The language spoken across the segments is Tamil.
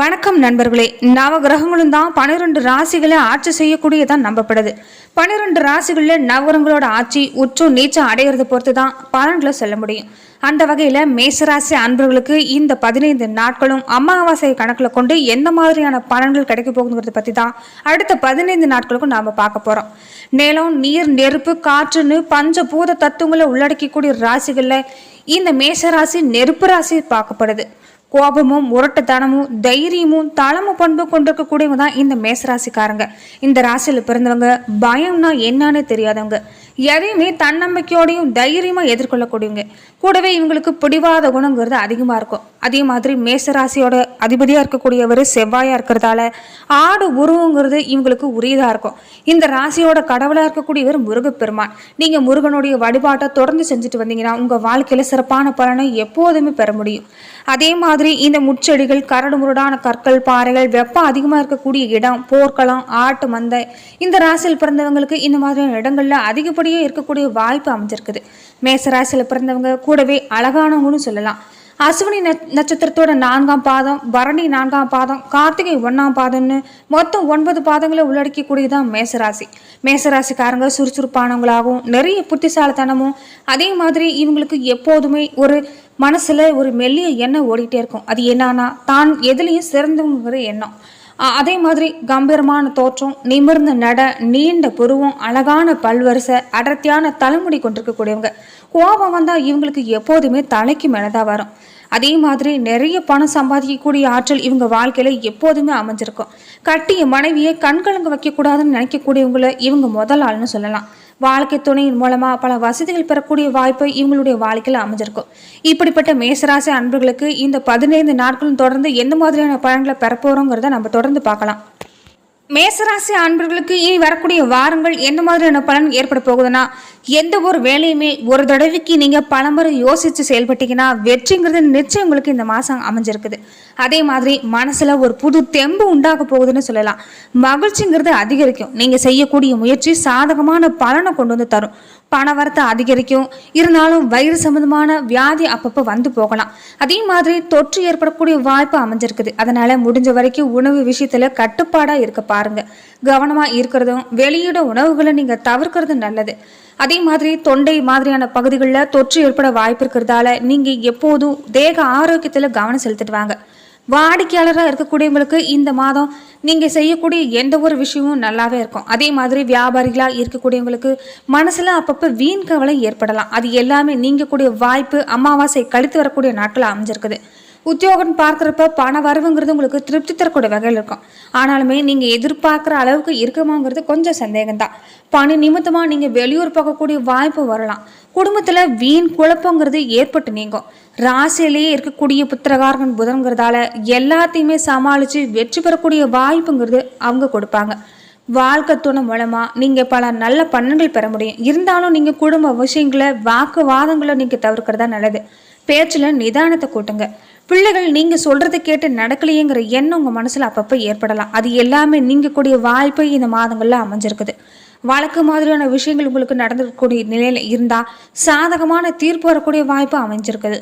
வணக்கம் நண்பர்களே. நவ கிரகங்களும் தான் பன்னிரெண்டு ராசிகளை ஆட்சி செய்யக்கூடியதான் நம்பப்படுது. பன்னிரெண்டு ராசிகளில் நவகிரகங்களோட ஆட்சி உற்று நீச்சம் அடையிறது பொறுத்து தான் பலன்களை சொல்ல முடியும். அந்த வகையில் மேசராசி அன்பர்களுக்கு இந்த பதினைந்து நாட்களும் அமாவாசை கணக்கில் கொண்டு எந்த மாதிரியான பலன்கள் கிடைக்க போகுங்கிறத பற்றி தான் அடுத்த பதினைந்து நாட்களுக்கும் நாம் பார்க்க போகிறோம் நிலம் நீர் நெருப்பு காற்றுன்னு பஞ்ச பூத தத்துவங்களை உள்ளடக்கக்கூடிய ராசிகளில் இந்த மேசராசி நெருப்பு ராசி பார்க்கப்படுது. கோபமும் முரட்டுத்தனமும் தைரியமும் தளமும் பண்பு கொண்டிருக்கக்கூடியவங்க தான் இந்த மேசராசிக்காரங்க. இந்த ராசியில் பிறந்தவங்க பயம்னா என்னன்னு தெரியாதவங்க. எதையுமே தன்னம்பிக்கையோடையும் தைரியமாக எதிர்கொள்ளக்கூடியவங்க. கூடவே இவங்களுக்கு பிடிவாத குணங்கிறது அதிகமாக இருக்கும். அதே மாதிரி மேசராசியோட அதிபதியாக இருக்கக்கூடியவர் செவ்வாயாக இருக்கிறதால ஆடு உருவங்கிறது இவங்களுக்கு உரியதாக இருக்கும். இந்த ராசியோட கடவுளாக இருக்கக்கூடியவர் முருகப்பெருமான். நீங்கள் முருகனுடைய வழிபாட்டை தொடர்ந்து செஞ்சுட்டு வந்தீங்கன்னா உங்கள் வாழ்க்கையில் சிறப்பான பலனை எப்போதுமே பெற முடியும். அதே மாதிரி இந்த முச்செடிகள் கரடு முரடான கற்கள் பாறைகள் வெப்பம் அதிகமாக இருக்கக்கூடிய இடம் போர்க்களம் ஆட்டு மந்தை இந்த ராசியில் பிறந்தவங்களுக்கு இந்த மாதிரியான இடங்களில் அதிகப்படியாக இருக்கக்கூடிய வாய்ப்பு அமைஞ்சிருக்குது. மேச ராசியில் பிறந்தவங்க கூடவே அழகானவங்களும் சொல்லலாம். அசுவினி நட்சத்திரத்தோட நான்காம் பாதம் பரணி நான்காம் பாதம் கார்த்திகை ஒன்றாம் பாதம்னு மொத்தம் ஒன்பது பாதங்களை உள்ளடக்கக்கூடியதான் மேசராசி மேசராசிக்காரங்க சுறுசுறுப்பானவங்களாகவும் நிறைய புத்திசாலித்தனமும் அதே மாதிரி இவங்களுக்கு எப்போதுமே ஒரு மனசில் ஒரு மெல்லிய எண்ணம் ஓடிட்டே இருக்கும். அது என்னன்னா தான் எதுலேயும் சிறந்தவங்கிற எண்ணம். அதே மாதிரி கம்பீரமான தோற்றம் நிமிர்ந்த நட நீண்ட புருவம் அழகான பல்வரிசை அடர்த்தியான தலைமுடி கொண்டிருக்கக்கூடியவங்க. கோபம் வந்தால் இவங்களுக்கு எப்போதுமே தலைக்கு மேலதான் வரும். அதே மாதிரி நிறைய பணம் சம்பாதிக்கக்கூடிய ஆற்றல் இவங்க வாழ்க்கையில எப்போதுமே அமைஞ்சிருக்கும். கட்டிய மனைவியை கண்கலங்க வைக்கக்கூடாதுன்னு நினைக்கக்கூடியவங்கள இவங்க முதல் ஆள்னு சொல்லலாம். வாழ்க்கை துணையின் மூலமாக பல வசதிகள் பெறக்கூடிய வாய்ப்பு இவங்களுடைய வாழ்க்கையில் அமைஞ்சிருக்கும். இப்படிப்பட்ட மேசராசி அன்பர்களுக்கு இந்த பதினைந்து நாட்களும் தொடர்ந்து எந்த மாதிரியான பலன்களை பெறப்போகிறோங்கிறத நம்ம தொடர்ந்து பார்க்கலாம். மேசராசி அன்பர்களுக்கு இனி வரக்கூடிய வாரங்கள் எந்த மாதிரியான பலன் ஏற்பட போகுதுன்னா எந்த ஒரு வேலையுமே ஒரு தடவைக்கு நீங்க பலமுறை யோசிச்சு செயல்பட்டீங்கன்னா வெற்றிங்கிறது நிச்சயம் உங்களுக்கு இந்த மாசம் அமைஞ்சிருக்குது. அதே மாதிரி மனசுல ஒரு புது தெம்பு உண்டாக போகுதுன்னு சொல்லலாம். மகிழ்ச்சிங்கிறது அதிகரிக்கும். நீங்க செய்யக்கூடிய முயற்சி சாதகமான பலனை கொண்டு வந்து தரும். பணவரத்தை அதிகரிக்கும். இருந்தாலும் வயிறு சம்பந்தமான வியாதி அப்பப்போ வந்து போகலாம். அதே மாதிரி தொற்று ஏற்படக்கூடிய வாய்ப்பு அமைஞ்சிருக்குது. அதனால முடிஞ்ச வரைக்கும் உணவு விஷயத்துல கட்டுப்பாடா இருக்க பாருங்க. கவனமா இருக்கிறதும் வெளியிட உணவுகளை நீங்க தவிர்க்கிறது நல்லது. அதே மாதிரி தொண்டை மாதிரியான பகுதிகளில் தொற்று ஏற்பட வாய்ப்பு இருக்கிறதால நீங்கள் எப்போதும் தேக ஆரோக்கியத்தில் கவனம் செலுத்திட்டு வாங்க. வாடிக்கையாளராக இருக்கக்கூடியவங்களுக்கு இந்த மாதம் நீங்கள் செய்யக்கூடிய எந்த ஒரு விஷயமும் நல்லாவே இருக்கும். அதே மாதிரி வியாபாரிகளாக இருக்கக்கூடியவங்களுக்கு மனசில் அப்பப்போ வீண் கவலை ஏற்படலாம். அது எல்லாமே நீங்கக்கூடிய வாய்ப்பு அமாவாசை கழித்து வரக்கூடிய நாட்கள் அமைஞ்சிருக்குது. உத்தியோகம் பார்க்குறப்ப பண வரவுங்கிறது உங்களுக்கு திருப்தி தரக்கூடிய வகையில் இருக்கும். ஆனாலுமே நீங்கள் எதிர்பார்க்குற அளவுக்கு இருக்குமாங்கிறது கொஞ்சம் சந்தேகம்தான். பணி நிமித்தமாக நீங்கள் வெளியூர் பார்க்கக்கூடிய வாய்ப்பு வரலாம். குடும்பத்தில் வீண் குழப்பங்கிறது ஏற்பட்டு நீங்கும். ராசியிலேயே இருக்கக்கூடிய புத்திரகாரகன் புதன்கிறதால எல்லாத்தையுமே சமாளித்து வெற்றி பெறக்கூடிய வாய்ப்புங்கிறது அவங்க கொடுப்பாங்க. வாழ்க்கை துணை மூலமாக நீங்கள் பல நல்ல பலன்கள் பெற முடியும். இருந்தாலும் நீங்கள் குடும்ப விஷயங்களை வாக்குவாதங்களை நீங்கள் தவிர்க்கிறதா நல்லது. பேச்சில் நிதானத்தை கூட்டுங்க. பிள்ளைகள் நீங்கள் சொல்கிறத கேட்டு நடக்கலையேங்கிற எண்ணம் உங்கள் மனசில் அப்பப்போ ஏற்படலாம். அது எல்லாமே நீங்கள் கூடிய வாய்ப்பு இந்த மாதங்களில் அமைஞ்சிருக்குது. வழக்கு மாதிரியான விஷயங்கள் உங்களுக்கு நடந்துக்கூடிய நிலையில் இருந்தால் சாதகமான தீர்ப்பு வரக்கூடிய வாய்ப்பு அமைஞ்சிருக்குது.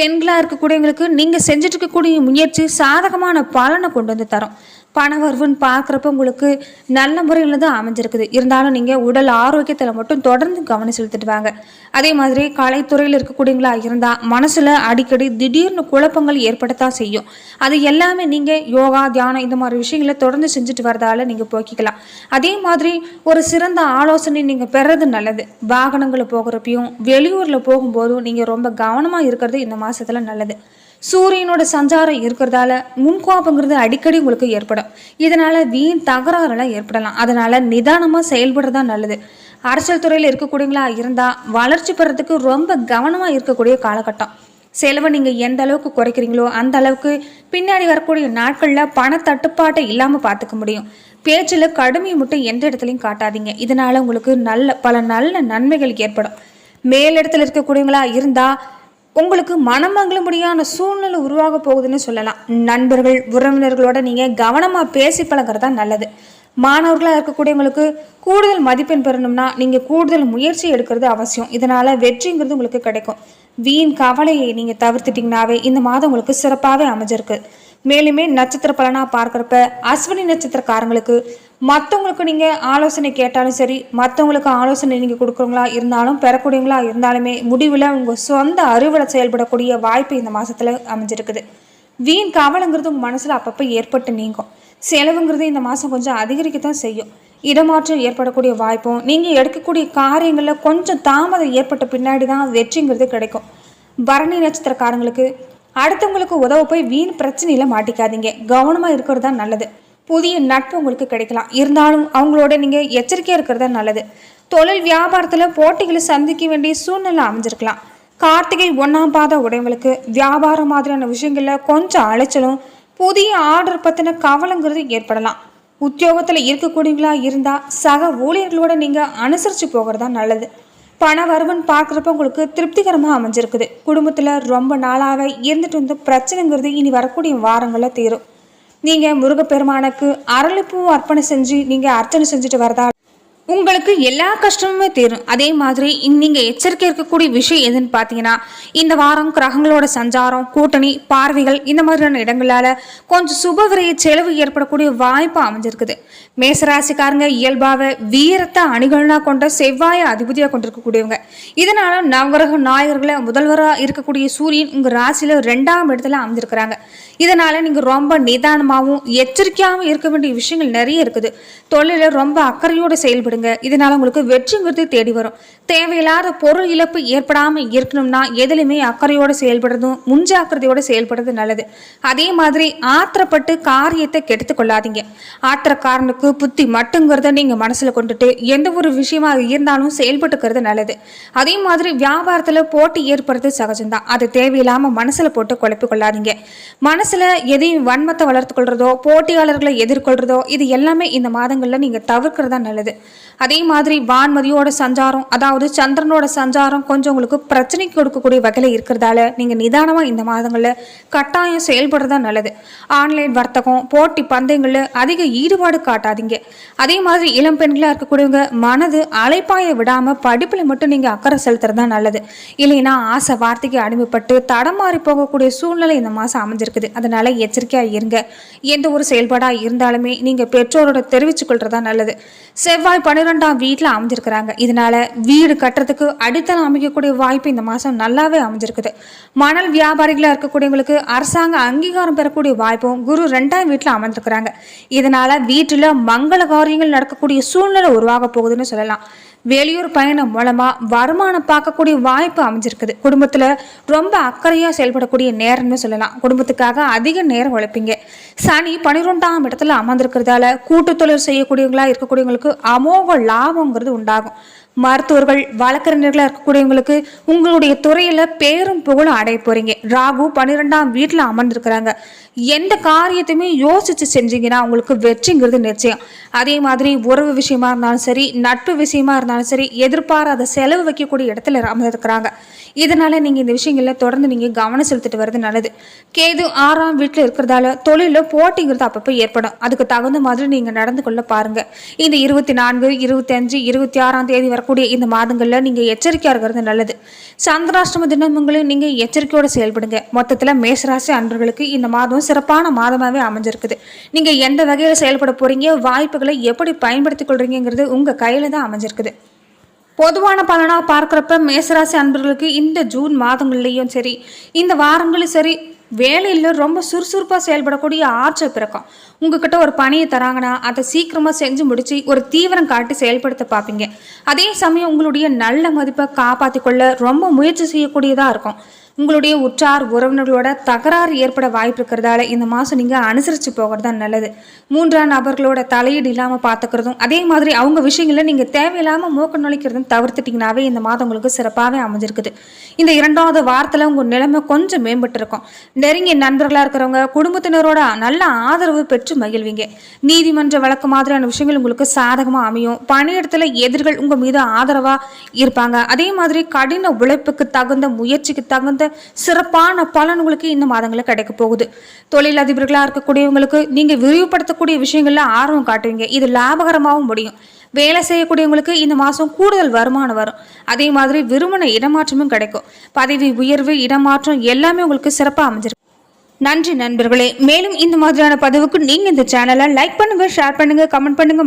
பெண்களாக இருக்கக்கூடியவங்களுக்கு நீங்கள் செஞ்சுட்டு இருக்கக்கூடிய முயற்சி சாதகமான பலனை கொண்டு வந்து தரும். பணவர்வுன்னு பார்க்குறப்ப உங்களுக்கு நல்ல முறையில் தான் அமைஞ்சிருக்குது. இருந்தாலும் நீங்கள் உடல் ஆரோக்கியத்தில் மட்டும் தொடர்ந்து கவனம் செலுத்திட்டு வாங்க. அதே மாதிரி கலைத்துறையில் இருக்கக்கூடியவங்களா இருந்தால் மனசில் அடிக்கடி திடீர்னு குழப்பங்கள் ஏற்படத்தான் செய்யும். அது எல்லாமே நீங்கள் யோகா தியானம் இந்த மாதிரி விஷயங்களை தொடர்ந்து செஞ்சுட்டு வரதால நீங்கள் போக்கிக்கலாம். அதே மாதிரி ஒரு சிறந்த ஆலோசனை நீங்கள் பெறது நல்லது. வாகனங்களில் போகிறப்பையும் வெளியூரில் போகும்போதும் நீங்கள் ரொம்ப கவனமாக இருக்கிறது இந்த மாதிரி மாதத்தில் நல்லது. சூரியனோட சஞ்சாரம் இருக்கிறதால முன்கோபங்கிறது அடிக்கடி உங்களுக்கு ஏற்படும். இதனால் வீண் தகராறுலாம் ஏற்படலாம். அதனால் நிதானமாக செயல்படுறதா நல்லது. அரசியல் துறையில் இருக்கக்கூடியங்களா இருந்தால் வளர்ச்சி பெறதுக்கு ரொம்ப கவனமாக இருக்கக்கூடிய காலகட்டம். செலவை நீங்கள் எந்த அளவுக்கு குறைக்கிறீங்களோ அந்த அளவுக்கு பின்னாடி வரக்கூடிய நாட்களில் பண தட்டுப்பாட்டை இல்லாமல் பார்த்துக்க முடியும். பேச்சில் கடுமையை மட்டும் எந்த இடத்துலையும் காட்டாதீங்க. இதனால் உங்களுக்கு நல்ல பல நல்ல நன்மைகள் ஏற்படும். மேலிடத்தில் இருக்கக்கூடியவங்களா இருந்தால் உங்களுக்கு மனமங்களும்படியான சூழ்நிலை உருவாக போகுதுன்னு சொல்லலாம். நண்பர்கள் உறவினர்களோட நீங்கள் கவனமாக பேசி பழகிறது தான் நல்லது. மாணவர்களாக இருக்கக்கூடியவங்களுக்கு கூடுதல் மதிப்பெண் பெறணும்னா நீங்கள் கூடுதல் முயற்சி எடுக்கிறது அவசியம். இதனால் வெற்றிங்கிறது உங்களுக்கு கிடைக்கும். வீண் கவலையை நீங்கள் தவிர்த்துட்டிங்கனாவே இந்த மாதம் உங்களுக்கு சிறப்பாகவே அமைஞ்சிருக்கு. மேலுமே நட்சத்திர பலனாக பார்க்குறப்ப அஸ்வினி நட்சத்திரக்காரங்களுக்கு மற்றவங்களுக்கு நீங்கள் ஆலோசனை கேட்டாலும் சரி மற்றவங்களுக்கு ஆலோசனை நீங்கள் கொடுக்குறவங்களா இருந்தாலும் பெறக்கூடியவங்களா இருந்தாலுமே முடிவில் உங்கள் சொந்த அறுவடை செயல்படக்கூடிய வாய்ப்பு இந்த மாதத்தில் அமைஞ்சிருக்குது. வீண் கவலைங்கிறது உங்கள் மனசில் அப்பப்போ ஏற்பட்டு நீங்கும். செலவுங்கிறது இந்த மாதம் கொஞ்சம் அதிகரிக்கத்தான் செய்யும். இடமாற்றம் ஏற்படக்கூடிய வாய்ப்பும் நீங்கள் எடுக்கக்கூடிய காரியங்களில் கொஞ்சம் தாமதம் ஏற்பட்ட பின்னாடி தான் வெற்றிங்கிறது கிடைக்கும். பரணி நட்சத்திரக்காரங்களுக்கு அடுத்தவங்களுக்கு உதவ போய் வீண் பிரச்சனையில் மாட்டிக்காதீங்க. கவனமாக இருக்கிறது தான் நல்லது. புதிய நட்பு உங்களுக்கு கிடைக்கலாம். இருந்தாலும் அவங்களோட நீங்கள் எச்சரிக்கையாக இருக்கிறது தான் நல்லது. தொழில் வியாபாரத்தில் போட்டிகளை சந்திக்க வேண்டிய சூழ்நிலை அமைஞ்சிருக்கலாம். கார்த்திகை ஒன்றாம் பாத உடையவங்களுக்கு வியாபாரம் மாதிரியான விஷயங்களில் கொஞ்சம் அலைச்சலும் புதிய ஆர்டர் பற்றின கவலைங்கிறது ஏற்படலாம். உத்தியோகத்தில் இருக்கக்கூடியவங்களா இருந்தால் சக ஊழியர்களோட நீங்கள் அனுசரித்து போகிறது தான் நல்லது. பண வருவன் பார்க்குறப்ப உங்களுக்கு திருப்திகரமாக அமைஞ்சிருக்குது. குடும்பத்தில் ரொம்ப நாளாக இருந்துட்டு வந்து பிரச்சனைங்கிறது இனி வரக்கூடிய வாரங்களில் தீரும். நீங்கள் முருகப்பெருமானுக்கு அரளிப்பூ அர்ப்பணை செஞ்சு நீங்கள் அர்ச்சனை செஞ்சுட்டு வரதா உங்களுக்கு எல்லா கஷ்டமுமே தீரும். அதே மாதிரி நீங்கள் எச்சரிக்கை இருக்கக்கூடிய விஷயம் எதுன்னு பார்த்தீங்கன்னா இந்த வாரம் கிரகங்களோட சஞ்சாரம் கூட்டணி பார்வைகள் இந்த மாதிரியான இடங்களால கொஞ்சம் சுபவிரைய செலவு ஏற்படக்கூடிய வாய்ப்பு அமைஞ்சிருக்குது. மேசராசிக்காரங்க இயல்பாக வீரத்தை அணிகலனாக கொண்ட செவ்வாயை அதிபதியாக கொண்டிருக்கக்கூடியவங்க. இதனால நவகிரக நாயகர்களை முதல்வராக இருக்கக்கூடிய சூரியன் உங்கள் ராசியில் ரெண்டாம் இடத்துல அமைஞ்சிருக்கிறாங்க. இதனால நீங்கள் ரொம்ப நிதானமாகவும் எச்சரிக்கையாகவும் இருக்க வேண்டிய விஷயங்கள் நிறைய இருக்குது. தொழிலில் ரொம்ப அக்கறையோடு செயல்படுங்க. இதனால உங்களுக்கு வெற்றிங்கிறது தேடி வரும். தேவையில்லாத பொருள் இழப்பு ஏற்படாமல் இருக்கணும்னா எதுலையுமே அக்கறையோடு செயல்படுறதும் முன்ஜாக்கிரதையோடு செயல்படுறது நல்லது. அதே மாதிரி ஆத்திரப்பட்டு காரியத்தை கெடுத்து கொள்ளாதீங்க. ஆத்திரக்காரனுக்கு புத்தி மட்டுங்கிறத நீங்கள் மனசில் கொண்டுட்டு எந்த ஒரு விஷயமா இருந்தாலும் செயல்பட்டுக்கிறது நல்லது. அதே மாதிரி வியாபாரத்தில் போட்டி ஏற்படுறது சகஜம்தான். அது தேவையில்லாமல் மனசில் போட்டு குழப்பி கொள்ளாதீங்க. மனசில் எதையும் வன்மத்தை வளர்த்து கொள்றதோ போட்டியாளர்களை எதிர்கொள்றதோ இது எல்லாமே இந்த மாதங்களில் நீங்கள் தவிர்க்கிறதா நல்லது. அதே மாதிரி வான்மதியோட சஞ்சாரம் அதாவது சந்திரனோட சஞ்சாரம் கொஞ்சம் உங்களுக்கு பிரச்சனைக்கு கொடுக்கக்கூடிய வகையில் இருக்கிறதால நீங்கள் நிதானமாக இந்த மாதங்களில் கட்டாயம் செயல்படுறதா நல்லது. ஆன்லைன் வர்த்தகம் போட்டி பந்தயங்களில் அதிக ஈடுபாடு காட்டாதீங்க. அதே மாதிரி இளம் பெண்களாக இருக்கக்கூடியவங்க மனது அலைப்பாய விடாமல் படிப்பில் மட்டும் நீங்கள் அக்கறை செலுத்துறது தான் நல்லது. இல்லைன்னா ஆசை வார்த்தைக்கு அடிமைப்பட்டு தடமாறி போகக்கூடிய சூழ்நிலை இந்த மாதம் அமைஞ்சிருக்குது. அதனால எச்சரிக்கையாக இருங்க. எந்த ஒரு செயல்பாடாக இருந்தாலுமே நீங்கள் பெற்றோரோட தெரிவிச்சுக்கொள்றதா நல்லது. செவ்வாய் பன்னிரெண்டாம் வீட்டில் அமைஞ்சிருக்கிறாங்க. இதனால வீடு கட்டுறதுக்கு அடித்தளம் அமைக்கக்கூடிய வாய்ப்பு இந்த மாதம் நல்லாவே அமைஞ்சிருக்குது. மணல் வியாபாரிகளாக இருக்கக்கூடியவங்களுக்கு அரசாங்க அங்கீகாரம் பெறக்கூடிய வாய்ப்பும் குரு ரெண்டாம் வீட்டில் அமைஞ்சிருக்கிறாங்க இதனால வீட்டில் மங்கள காரியங்கள் நடக்கக்கூடிய சூழ்நிலை உருவாக போகுதுன்னு சொல்லலாம். வெளியூர் பயணம் மூலமாக வருமானம் பார்க்கக்கூடிய வாய்ப்பு அமைஞ்சிருக்குது. குடும்பத்தில் ரொம்ப அக்கறையாக செயல்படக்கூடிய நேரம்னு சொல்லலாம். குடும்பத்துக்காக அதிக நேரம் உழைப்பீங்க. சனி பன்னிரெண்டாம் இடத்துல அமர்ந்திருக்கிறதால கூட்டு தொழில் செய்யக்கூடியவங்களா இருக்கக்கூடியவங்களுக்கு அமோக லாபங்கிறது உண்டாகும். மருத்துவர்கள் வழக்கறிஞர்களாக இருக்கக்கூடியவங்களுக்கு உங்களுடைய துறையில் பேரும் புகழும் அடைய போகிறீங்க ராகு பன்னிரெண்டாம் வீட்டில் அமர்ந்திருக்கிறாங்க. எந்த காரியத்தையுமே யோசித்து செஞ்சீங்கன்னா உங்களுக்கு வெற்றிங்கிறது நிச்சயம். அதே மாதிரி உறவு விஷயமா இருந்தாலும் சரி நட்பு விஷயமா இருந்தாலும் சரி எதிர்பாராத செலவு வைக்கக்கூடிய இடத்துல அமர்ந்திருக்கிறாங்க. இதனால் நீங்கள் இந்த விஷயங்களில் தொடர்ந்து நீங்கள் கவனம் செலுத்திட்டு வர்றது நல்லது. கேது ஆறாம் வீட்டில் இருக்கிறதால தொழிலில் போட்டிங்கிறது அப்பப்போ ஏற்படும். அதுக்கு தகுந்த மாதிரி நீங்கள் நடந்து கொள்ள பாருங்கள் இந்த இருபத்தி நான்கு இருபத்தி அஞ்சு இருபத்தி ஆறாம் தேதி வரைக்கும் வரக்கூடிய இந்த மாதங்களில் நீங்கள் எச்சரிக்கையாக இருக்கிறது நல்லது. சந்திராஷ்டம தினமங்களும் நீங்கள் எச்சரிக்கையோடு செயல்படுங்க. மொத்தத்தில் மேசராசி அன்பர்களுக்கு இந்த மாதம் சிறப்பான மாதமாகவே அமைஞ்சிருக்குது. நீங்கள் எந்த வகையில் செயல்பட போகிறீங்க வாய்ப்புகளை எப்படி பயன்படுத்திக் கொள்கிறீங்கிறது உங்கள் கையில் தான் அமைஞ்சிருக்குது. பொதுவான பலனாக பார்க்குறப்ப மேசராசி அன்பர்களுக்கு இந்த ஜூன் மாதங்கள்லேயும் சரி இந்த வாரங்களும் சரி வேலையில் ரொம்ப சுறுசுறுப்பாக செயல்படக்கூடிய ஆற்றல் பிறக்கும். உங்ககிட்ட ஒரு பணியை தராங்கன்னா அதை சீக்கிரமாக செஞ்சு முடிச்சு ஒரு தீவிரம் காட்டி செயல்படுத்த பார்ப்பீங்க. அதே சமயம் உங்களுடைய நல்ல மதிப்பை காப்பாற்றிக்கொள்ள ரொம்ப முயற்சி செய்யக்கூடியதாக இருக்கும். உங்களுடைய உற்றார் உறவினர்களோட தகராறு ஏற்பட வாய்ப்பு இருக்கிறதால இந்த மாதம் நீங்கள் அனுசரித்து போகிறது தான் நல்லது. மூன்றாம் நபர்களோட தலையீடு இல்லாமல் பார்த்துக்கிறதும் அதே மாதிரி அவங்க விஷயங்களில் நீங்கள் தேவையில்லாமல் மூக்க நுழைக்கிறதும் தவிர்த்துட்டிங்கனாவே இந்த மாதம் உங்களுக்கு சிறப்பாகவே அமைஞ்சிருக்குது. இந்த இரண்டாவது வாரத்தில் உங்கள் நிலைமை கொஞ்சம் மேம்பட்டு இருக்கும் நெருங்கிய நண்பர்களாக இருக்கிறவங்க குடும்பத்தினரோட நல்ல ஆதரவு பெற்று மகிழ்வீங்க. நீதிமன்ற வழக்கு மாதிரியான விஷயங்கள் உங்களுக்கு சாதகமாக அமையும். பணியிடத்தில் எதிர்கள் உங்கள் மீது ஆதரவாக இருப்பாங்க. அதே மாதிரி கடின உழைப்புக்கு தகுந்த முயற்சிக்கு தகுந்த சிறப்பான பலன் உங்களுக்கு இந்த மாதங்களில் கிடைக்க போகுது. தொழில் அதிபர்களாக இருக்கக்கூடியவங்களுக்கு நீங்கள் விரிவுபடுத்தக்கூடிய விஷயங்கள்ல ஆர்வம் காட்டுவீங்க. இது லாபகரமாகவும் முடியும். வேலை செய்யக்கூடியவங்களுக்கு இந்த மாதம் கூடுதல் வருமானம் வரும். அதே மாதிரி விரும்பின இடமாற்றமும் கிடைக்கும். பதவி உயர்வு இடமாற்றம் எல்லாமே உங்களுக்கு சிறப்பாக அமைஞ்சிருக்கு நன்றி நண்பர்களே. மேலும் இந்த மாதிரியான பதிவுக்கு நீங்க இந்த சேனலை லைக் பண்ணுங்க ஷேர் பண்ணுங்க கமெண்ட் பண்ணுங்க.